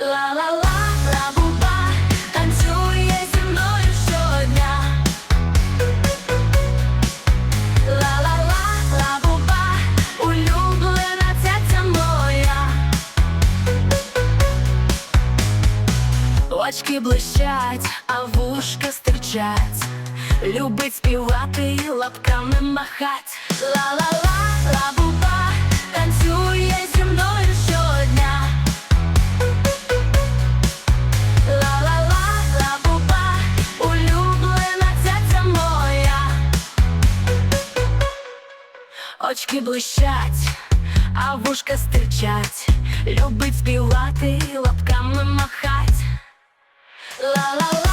Ла-ла-ла, ла-буба, танцює зі мною щодня. Ла-ла-ла, ла-буба, улюблена цяця моя. Очки блищать, а вушка стирчать. Любить співати, лапками махать. Ла-ла-ла, ла-бу-ба, танцює зі мною щодня. Ла-ла-ла, ла-бу-ба, улюблена цяця моя. Очки блищать, а вушка стирчать. Любить співати, лапками махать. Ла-ла-ла,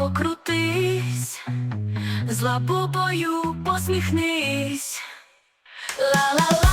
покрутись, з лабубою посміхнись. Ла-ла-ла.